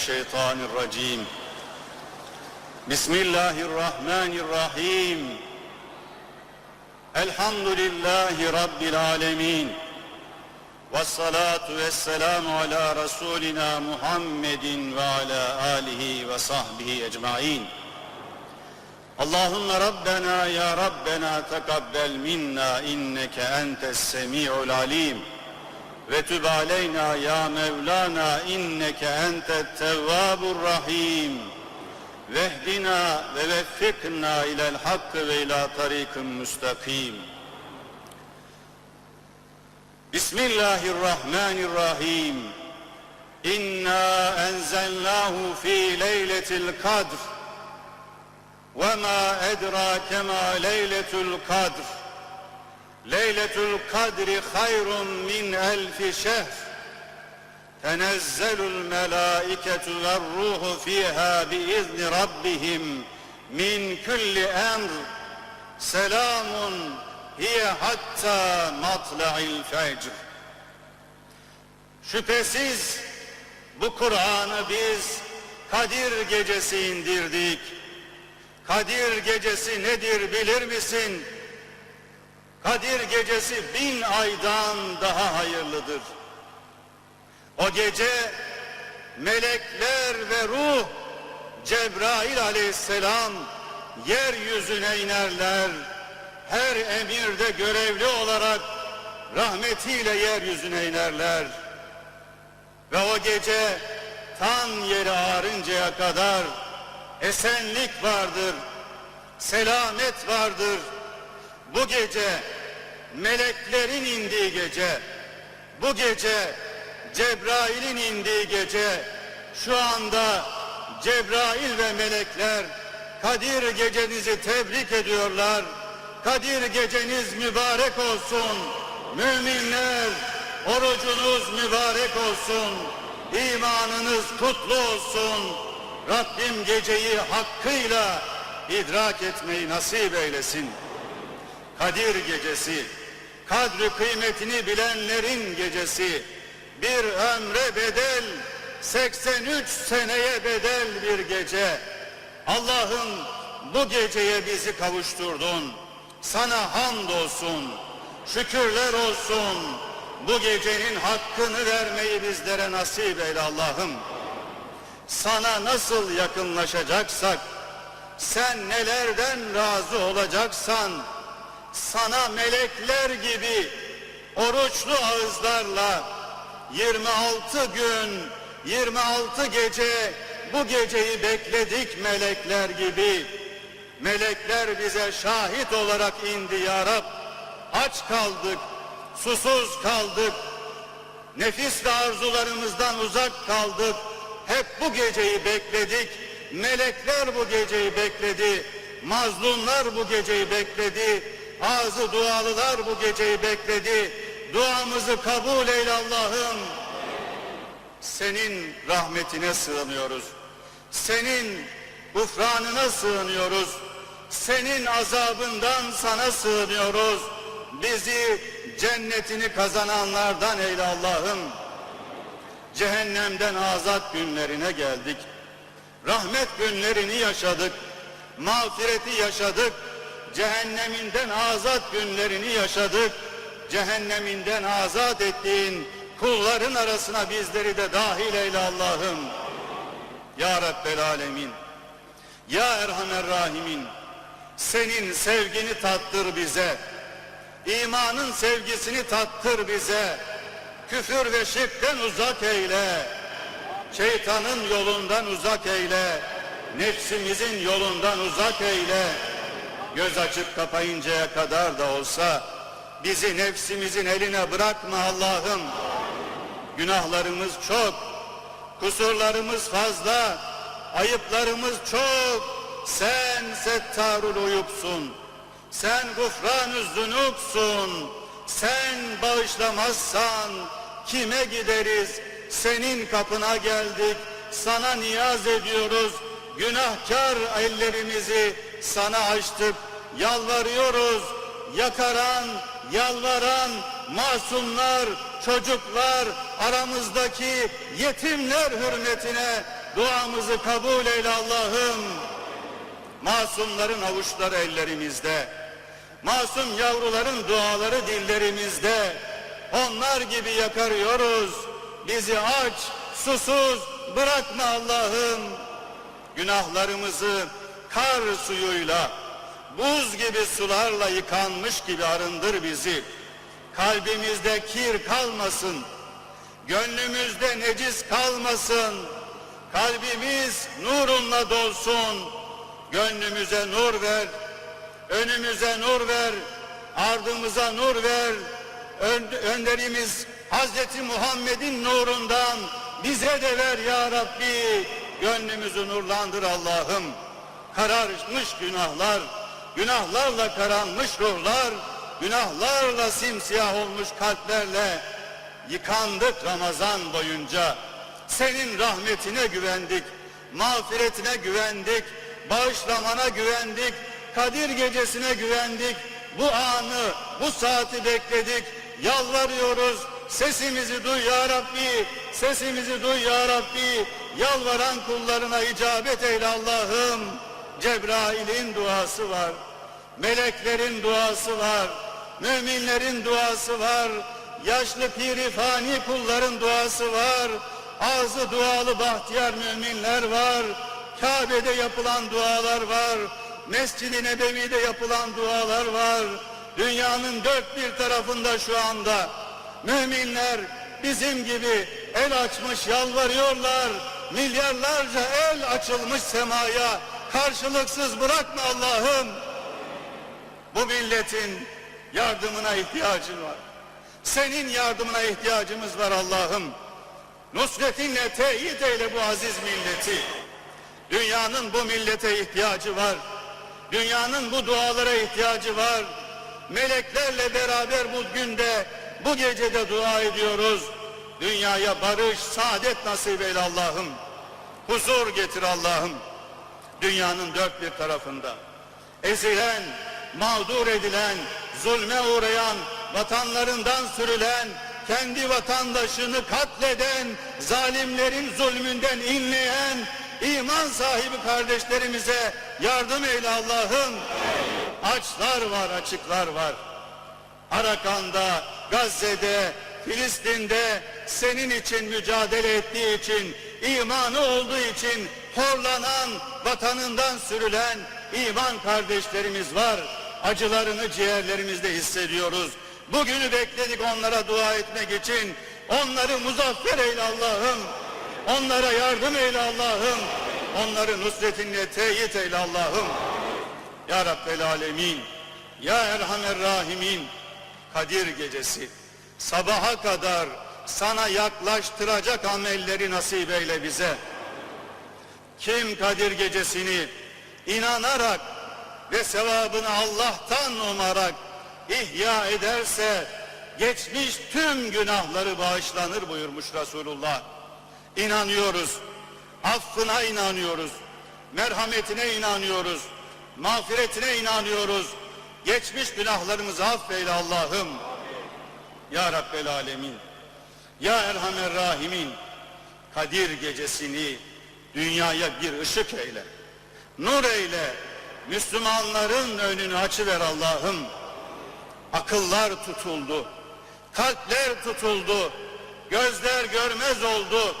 mineşşeytanirracim. Bismillahirrahmanirrahim. Elhamdülillahi Rabbil alemin. Vessalatu vesselamu ala Resulina Muhammedin ve ala alihi ve sahbihi ecmain. Allahümme Rabbena ya Rabbena tekabbel minna inneke entes semi'ul alim ve tüb aleyna ya Mevlana inneke entet tevvabur rahim. Vehdina ve veffikna ilel hakkı ve ila tarikim müstakim. Bismillahirrahmanirrahim. İnna enzelnahu fi leyletil kadr. Ve ma edrake ma leyletul kadr. Leyletül kadri hayrun min elfi şehr. Tenezzelul melâiketu ve ruhu fiha bi izni rabbihim min külli emr. Selamun hiye hatta matla'il fecr. Şüphesiz bu Kur'an'ı biz Kadir gecesi indirdik. Kadir gecesi nedir bilir misin? Kadir gecesi bin aydan daha hayırlıdır. O gece melekler ve ruh Cebrail aleyhisselam yeryüzüne inerler. Her emirde görevli olarak rahmetiyle yeryüzüne inerler. Ve o gece tan yeri ağrıncaya kadar esenlik vardır, selamet vardır. Bu gece meleklerin indiği gece, bu gece Cebrail'in indiği gece, şu anda Cebrail ve melekler Kadir gecenizi tebrik ediyorlar. Kadir geceniz mübarek olsun. Müminler orucunuz mübarek olsun. İmanınız kutlu olsun. Rabbim geceyi hakkıyla idrak etmeyi nasip eylesin. Kadir gecesi, kadri kıymetini bilenlerin gecesi, bir ömre bedel, 83 seneye bedel bir gece. Allah'ım bu geceye bizi kavuşturdun. Sana hamdolsun, şükürler olsun. Bu gecenin hakkını vermeyi bizlere nasip eyle Allah'ım. Sana nasıl yakınlaşacaksak, sen nelerden razı olacaksan, sana melekler gibi oruçlu ağızlarla 26 gün, 26 gece bu geceyi bekledik melekler gibi. Melekler bize şahit olarak indi ya Rab. Aç kaldık, susuz kaldık, nefis ve arzularımızdan uzak kaldık. Hep bu geceyi bekledik. Melekler bu geceyi bekledi. Mazlumlar bu geceyi bekledi. Ağzı dualılar bu geceyi bekledi. Duamızı kabul eyle Allah'ım. Senin rahmetine sığınıyoruz. Senin gufranına sığınıyoruz. Senin azabından sana sığınıyoruz. Bizi cennetini kazananlardan eyle Allah'ım. Cehennemden azat günlerine geldik. Rahmet günlerini yaşadık. Mağfireti yaşadık. Cehenneminden azat günlerini yaşadık. Cehenneminden azat ettiğin kulların arasına bizleri de dahil eyle Allah'ım. Ya Rabbel Alemin. Ya Erhamer Rahimin. Senin sevgini tattır bize. İmanın sevgisini tattır bize. Küfür ve şirkten uzak eyle. Şeytanın yolundan uzak eyle. Nefsimizin yolundan uzak eyle. Göz açıp kapayıncaya kadar da olsa bizi nefsimizin eline bırakma Allah'ım. Günahlarımız çok, kusurlarımız fazla, ayıplarımız çok. Sen settarul uyupsun. Sen gufranü zunupsun. Sen bağışlamazsan kime gideriz? Senin kapına geldik. Sana niyaz ediyoruz. Günahkar ellerimizi sana açtık. Yalvarıyoruz. Yakaran, yalvaran masumlar çocuklar, aramızdaki yetimler hürmetine duamızı kabul eyle Allah'ım. Masumların avuçları ellerimizde. Masum yavruların duaları dillerimizde. Onlar gibi yakarıyoruz. Bizi aç, susuz bırakma Allah'ım. Günahlarımızı kar suyuyla, buz gibi sularla yıkanmış gibi arındır bizi. Kalbimizde kir kalmasın. Gönlümüzde necis kalmasın. Kalbimiz nurunla dolsun. Gönlümüze nur ver. Önümüze nur ver. Ardımıza nur ver. Ön- önderimiz Hazreti Muhammed'in nurundan bize de ver ya Rabbi. Gönlümüzü nurlandır Allah'ım. Kararmış günahlar, günahlarla karanmış ruhlar, günahlarla simsiyah olmuş kalplerle yıkandık Ramazan boyunca. Senin rahmetine güvendik, mağfiretine güvendik, bağışlamana güvendik, Kadir gecesine güvendik. Bu anı, bu saati bekledik. Yalvarıyoruz. Sesimizi duy ya Rabbi. Sesimizi duy ya Rabbi. Yalvaran kullarına icabet eyle Allah'ım. Cebrail'in duası var. Meleklerin duası var. Müminlerin duası var. Yaşlı pirifani kulların duası var. Ağzı dualı bahtiyar müminler var. Kabe'de yapılan dualar var. Mescid-i Nebevi'de yapılan dualar var. Dünyanın dört bir tarafında şu anda müminler bizim gibi el açmış yalvarıyorlar. Milyarlarca el açılmış semaya karşılıksız bırakma Allah'ım. Bu milletin yardımına ihtiyacı var. Senin yardımına ihtiyacımız var Allah'ım. Nusretinle teyit eyle bu aziz milleti. Dünyanın bu millete ihtiyacı var. Dünyanın bu dualara ihtiyacı var. Meleklerle beraber bu günde, bu gecede dua ediyoruz. Dünyaya barış, saadet nasip eyle Allah'ım. Huzur getir Allah'ım. Dünyanın dört bir tarafında. Ezilen, mağdur edilen, zulme uğrayan, vatanlarından sürülen, kendi vatandaşını katleden, zalimlerin zulmünden inleyen, iman sahibi kardeşlerimize yardım eyle Allah'ım. Açlar var, açıklar var. Arakan'da, Gazze'de, Filistin'de senin için mücadele ettiği için, imanı olduğu için horlanan, vatanından sürülen iman kardeşlerimiz var. Acılarını ciğerlerimizde hissediyoruz. Bugünü bekledik onlara dua etmek için. Onları muzaffer eyle Allah'ım. Onlara yardım eyle Allah'ım. Onları nusretinle teyit eyle Allah'ım. Ya Rabbel Alemin, Ya Erhamer Rahimin, Kadir gecesi sabaha kadar sana yaklaştıracak amelleri nasip eyle bize. Kim Kadir gecesini inanarak ve sevabını Allah'tan umarak ihya ederse geçmiş tüm günahları bağışlanır buyurmuş Resulullah. İnanıyoruz, affına inanıyoruz, merhametine inanıyoruz, mağfiretine inanıyoruz. Geçmiş günahlarımızı affeyle Allah'ım. Ya Rabbel Alemin, Ya Erhamer Rahimin, Kadir gecesini dünyaya bir ışık eyle. Nur eyle, Müslümanların önünü açıver Allah'ım. Akıllar tutuldu, kalpler tutuldu, gözler görmez oldu,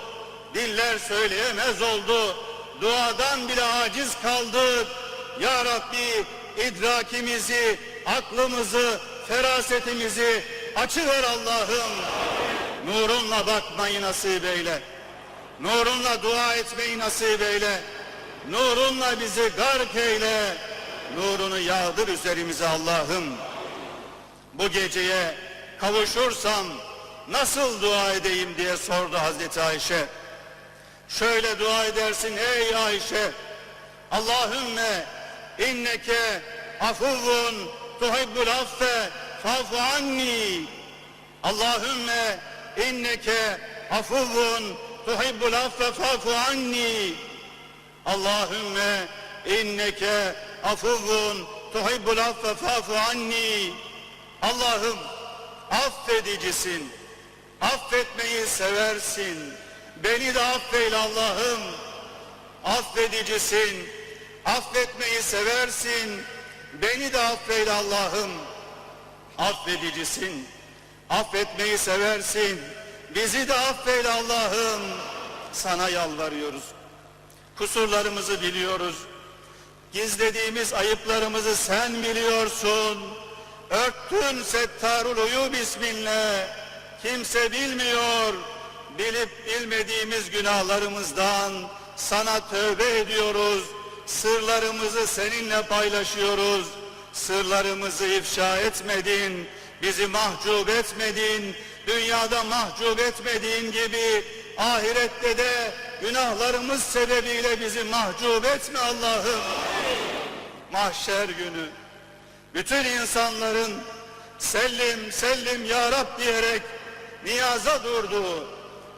diller söyleyemez oldu, duadan bile aciz kaldık. Ya Rabbi idrakimizi, aklımızı, ferasetimizi açıver Allah'ım. Nurunla bakmayı nasip eyle. Nurunla dua etmeyi nasip eyle. Nurunla bizi gark eyle. Nurunu yağdır üzerimize Allah'ım. Bu geceye kavuşursam nasıl dua edeyim diye sordu Hazreti Ayşe. Şöyle dua edersin ey Ayşe. Allahümme inneke afuvun tuhibbul affe fa'fu anni. Allahümme inneke afuvun tuhibbul affe fa'fu anni. Allahümme inneke afuvun tuhibbul affe fa'fu anni. Allah'ım affedicisin, Affetmeyi seversin. Beni de affeyle Allah'ım. Affedicisin. Affetmeyi seversin. Beni de affeyle Allah'ım. Affedicisin. Affetmeyi seversin. Bizi de affeyle Allah'ım. Sana yalvarıyoruz. Kusurlarımızı biliyoruz. Gizlediğimiz ayıplarımızı sen biliyorsun. Örttün settarul uyub isminle. Kimse bilmiyor. Bilip bilmediğimiz günahlarımızdan sana tövbe ediyoruz. Sırlarımızı seninle paylaşıyoruz. Sırlarımızı ifşa etmedin. Bizi mahcup etmedin. Dünyada mahcup etmediğin gibi ahirette de günahlarımız sebebiyle bizi mahcup etme Allah'ım. Mahşer günü bütün insanların sellim sellim ya Rab diyerek niyaza durduğu,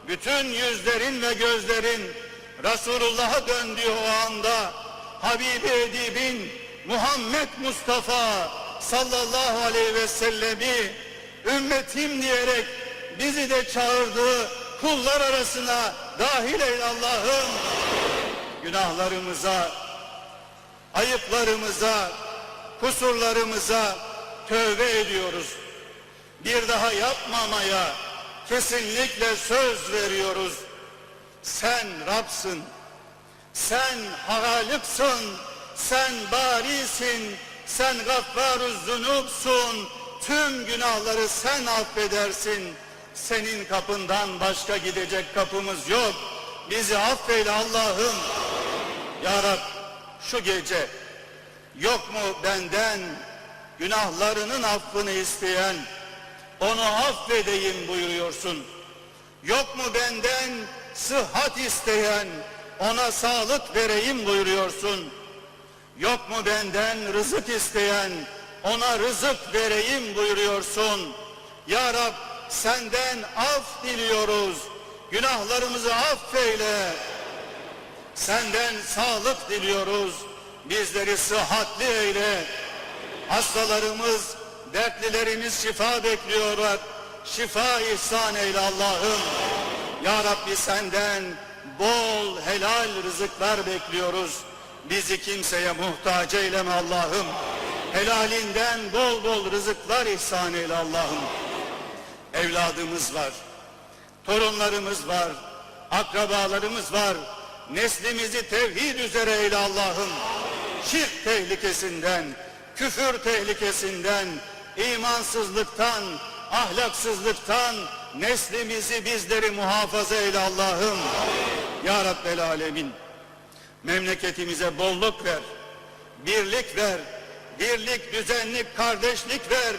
bütün yüzlerin ve gözlerin Resulullah'a döndüğü o anda Habibi Edib'in Muhammed Mustafa sallallahu aleyhi ve sellemi ümmetim diyerek bizi de çağırdığı kullar arasına dahil eyle Allah'ım. Günahlarımıza, ayıplarımıza, kusurlarımıza tövbe ediyoruz. Bir daha yapmamaya kesinlikle söz veriyoruz. Sen Rab'sın, sen Halık'sın, sen Bari'sin, sen Gaffaruz Zunub'sun. Tüm günahları sen affedersin. Senin kapından başka gidecek kapımız yok. Bizi affeyle Allah'ım. Ya Rab şu gece yok mu benden günahlarının affını isteyen onu affedeyim buyuruyorsun. Yok mu benden sıhhat isteyen ona sağlık vereyim buyuruyorsun. Yok mu benden rızık isteyen ona rızık vereyim buyuruyorsun. Ya Rab senden af diliyoruz. Günahlarımızı affeyle. Senden sağlık diliyoruz. Bizleri sıhhatli eyle. Hastalarımız, dertlilerimiz şifa bekliyorlar. Şifa ihsan eyle Allah'ım. Ya Rabbi senden bol helal rızıklar bekliyoruz. Bizi kimseye muhtaç eyleme Allah'ım. Helalinden bol bol rızıklar ihsan eyle Allah'ım. Evladımız var. Torunlarımız var. Akrabalarımız var. Neslimizi tevhid üzere eyle Allah'ım. Şirk tehlikesinden, küfür tehlikesinden, imansızlıktan, ahlaksızlıktan neslimizi bizleri muhafaza eyle Allah'ım. Ya Rabbel Alemin. Memleketimize bolluk ver, birlik ver, birlik, düzenlik, kardeşlik ver.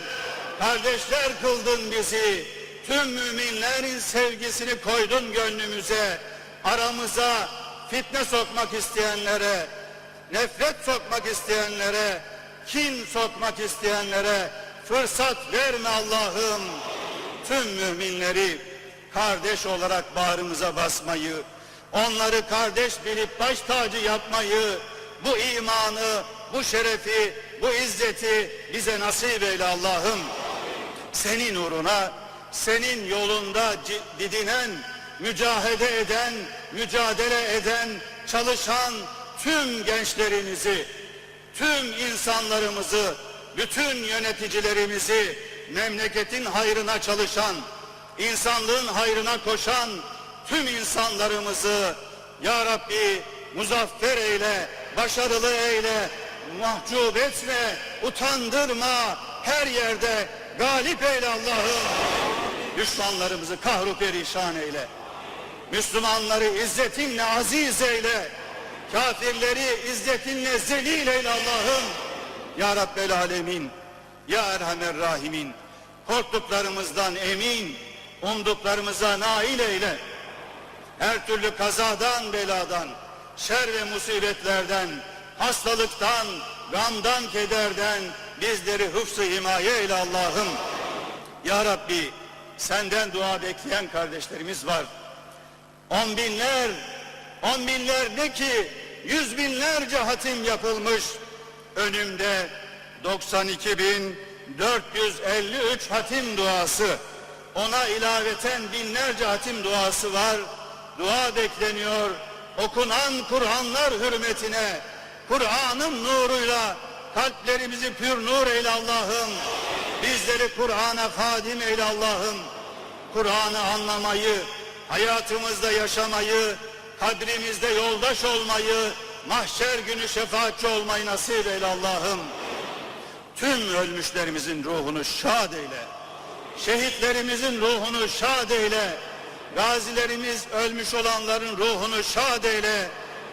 Kardeşler kıldın bizi, tüm müminlerin sevgisini koydun gönlümüze, aramıza fitne sokmak isteyenlere, nefret sokmak isteyenlere, kin sokmak isteyenlere fırsat verme Allah'ım. Tüm müminleri kardeş olarak bağrımıza basmayı, onları kardeş bilip baş tacı yapmayı, bu imanı, bu şerefi, bu izzeti bize nasip eyle Allah'ım. Senin uğruna, senin yolunda didinen, mücahede eden, mücadele eden, çalışan tüm gençlerimizi, tüm insanlarımızı, bütün yöneticilerimizi, memleketin hayrına çalışan, insanlığın hayrına koşan tüm insanlarımızı Ya Rabbi muzaffer eyle, başarılı eyle, mahcup etme, utandırma, her yerde galip eyle Allah'ım. Düşmanlarımızı kahru perişan eyle. Müslümanları izzetinle aziz eyle. Kafirleri izzetinle zelil eyle Allah'ım. Ya Rabbel Alemin, Ya Erhamer Rahimin, korktuklarımızdan emin, umduklarımıza nail eyle. Her türlü kazadan, beladan, şer ve musibetlerden, hastalıktan, gamdan, kederden bizleri hıfzı himaye eyle Allah'ım. Ya Rabbi, senden dua bekleyen kardeşlerimiz var. On binler, on binler ne ki yüz binlerce hatim yapılmış. Önümde 92 bin 453 hatim duası. ona ilaveten binlerce hatim duası var. Dua bekleniyor. Okunan Kur'anlar hürmetine, Kur'an'ın nuruyla kalplerimizi pür nur eyle Allah'ım. Bizleri Kur'an'a hadim eyle Allah'ım. Kur'an'ı anlamayı, hayatımızda yaşamayı, kadrimizde yoldaş olmayı, mahşer günü şefaatçi olmayı nasip eyle Allah'ım. Tüm ölmüşlerimizin ruhunu şad eyle. Şehitlerimizin ruhunu şad eyle. Gazilerimiz ölmüş olanların ruhunu şad eyle.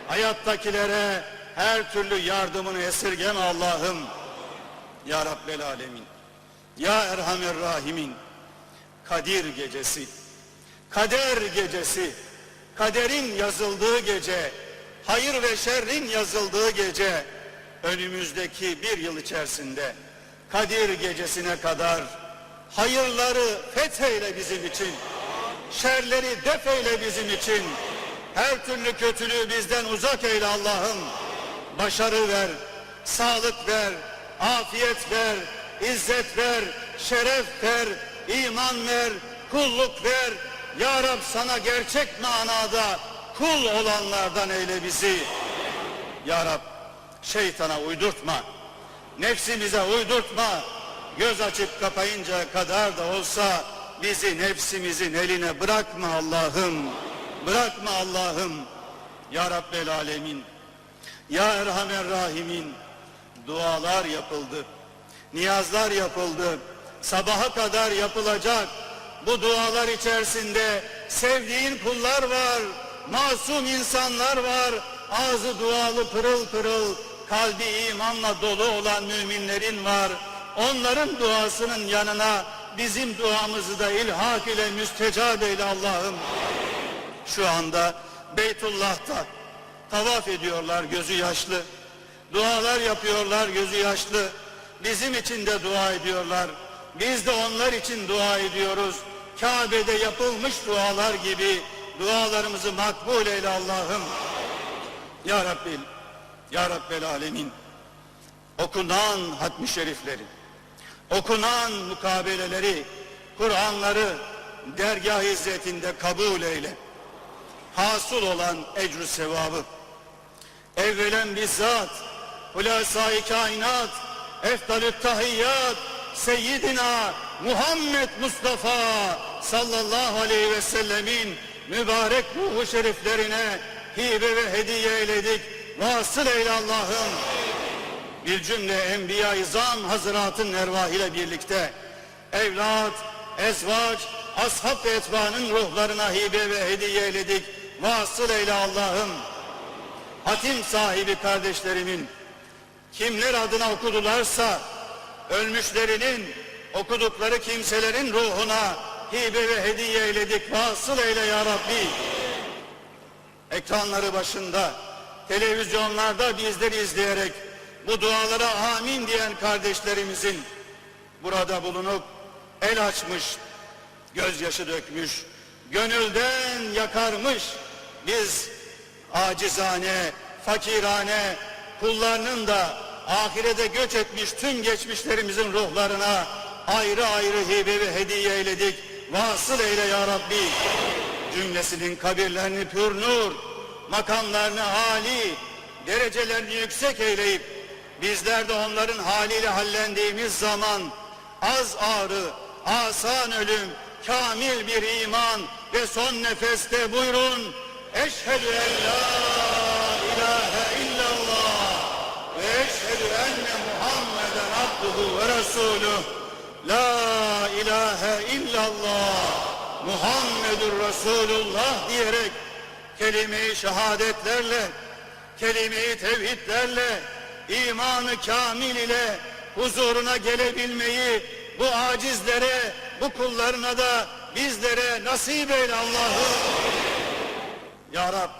Hayattakilere her türlü yardımını esirgeme Allah'ım. Ya Rabbel Alemin. Ya Erhamer Rahimin. Kadir gecesi. Kader gecesi. Kaderin yazıldığı gece. Hayır ve şerrin yazıldığı gece. Önümüzdeki bir yıl içerisinde Kadir gecesine kadar hayırları fetheyle bizim için. Şerleri defeyle bizim için. Her türlü kötülüğü bizden uzak eyle Allah'ım. Başarı ver, sağlık ver, afiyet ver, izzet ver, şeref ver, iman ver, kulluk ver. Ya Rab sana gerçek manada kul olanlardan eyle bizi. Ya Rab şeytana uydurtma. Nefsimize uydurtma. Göz açıp kapayınca kadar da olsa bizi nefsimizin eline bırakma Allah'ım. Bırakma Allah'ım. Ya Rabbel Alemin. Ya Erhamer Rahimin. Dualar yapıldı. Niyazlar yapıldı. Sabaha kadar yapılacak. Bu dualar içerisinde sevdiğin kullar var. Masum insanlar var. Ağzı dualı pırıl pırıl. Kalbi imanla dolu olan müminlerin var. Onların duasının yanına bizim duamızı da ilhak ile müstecab eyle Allah'ım. Şu anda Beytullah'ta tavaf ediyorlar gözü yaşlı. Dualar yapıyorlar gözü yaşlı. Bizim için de dua ediyorlar. Biz de onlar için dua ediyoruz. Kabe'de yapılmış dualar gibi dualarımızı makbul eyle Allah'ım. Ya Rabbil, Ya Rabbel Alemin. Okunan hatmi şerifleri, okunan mukabeleleri, Kur'anları dergah izzetinde kabul eyle. Hasıl olan ecrü sevabı. Evvelen bizzat, Hulasa-i kainat, eftalü tahiyyat, Seyyidina Muhammed Mustafa sallallahu aleyhi ve sellemin mübarek ruhu şeriflerine hibe ve hediye eyledik. Vasıl eyle Allah'ım. Bir cümle enbiya-i zam hazıratın ervahıyla birlikte evlat, ezvaç, ashab ve etbaanın ruhlarına hibe ve hediye eyledik. Vasıl eyle Allah'ım. Hatim sahibi kardeşlerimin kimler adına okudularsa ölmüşlerinin okudukları kimselerin ruhuna hibe ve hediye eyledik. Vasıl eyle ya Rabbi. Ekranları başında, televizyonlarda bizleri izleyerek bu dualara amin diyen kardeşlerimizin burada bulunup el açmış, gözyaşı dökmüş, gönülden yakarmış biz acizane, fakirane kullarının da ahirete göç etmiş tüm geçmişlerimizin ruhlarına ayrı ayrı hibe ve hediye eyledik. Vasıl eyle ya Rabbi. Cümlesinin kabirlerini pür nur, makamlarını hali, derecelerini yüksek eyleyip bizler de onların haliyle hallendiğimiz zaman az ağrı, asan ölüm, kamil bir iman ve son nefeste buyurun Eşhedü en la ilahe illallah ve eşhedü enne Muhammeden abduhu ve resuluh. La ilahe illallah Muhammedur Resulullah diyerek kelime-i şehadetlerle, kelime-i tevhidlerle, imanı kamil ile huzuruna gelebilmeyi bu acizlere, bu kullarına da bizlere nasip eyle Allah'ım. Ya Rab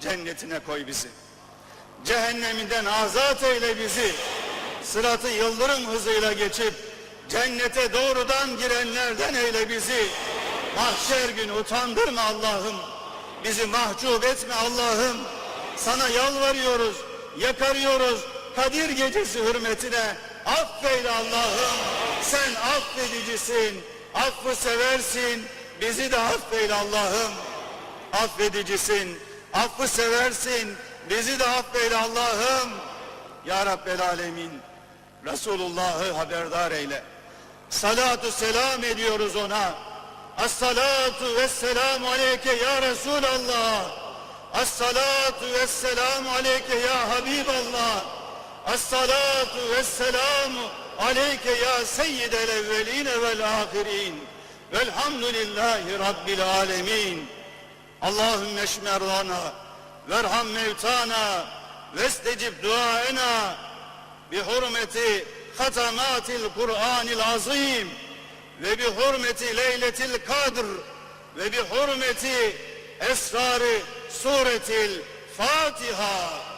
cennetine koy bizi. Cehenneminden azat eyle bizi. Sıratı yıldırım hızıyla geçip cennete doğrudan girenlerden eyle bizi. Mahşer günü utandırma Allah'ım. Bizi mahcup etme Allah'ım. Sana yalvarıyoruz, yakarıyoruz. Kadir gecesi hürmetine affeyle Allah'ım. Sen affedicisin, affı seversin, bizi de affeyle Allah'ım. Affedicisin, affı seversin, bizi de affeyle Allah'ım. Ya Rabbel Alemin, Resulullah'ı haberdar eyle. Salatu selam ediyoruz ona. As-salatu vesselamu aleyke ya Resulallah. As-salatu vesselamu aleyke ya Habiballah. As-salatu vesselamu aleyke ya seyyidel evveline vel ahirin. Velhamdülillahi Rabbil alemin. Allahümme eşmerlana verham mevtana vestecib duaena bihurmeti hatamatil Kur'anil azim ve bi hurmeti leyletil kadr ve bi hurmeti esrarı suretil Fatiha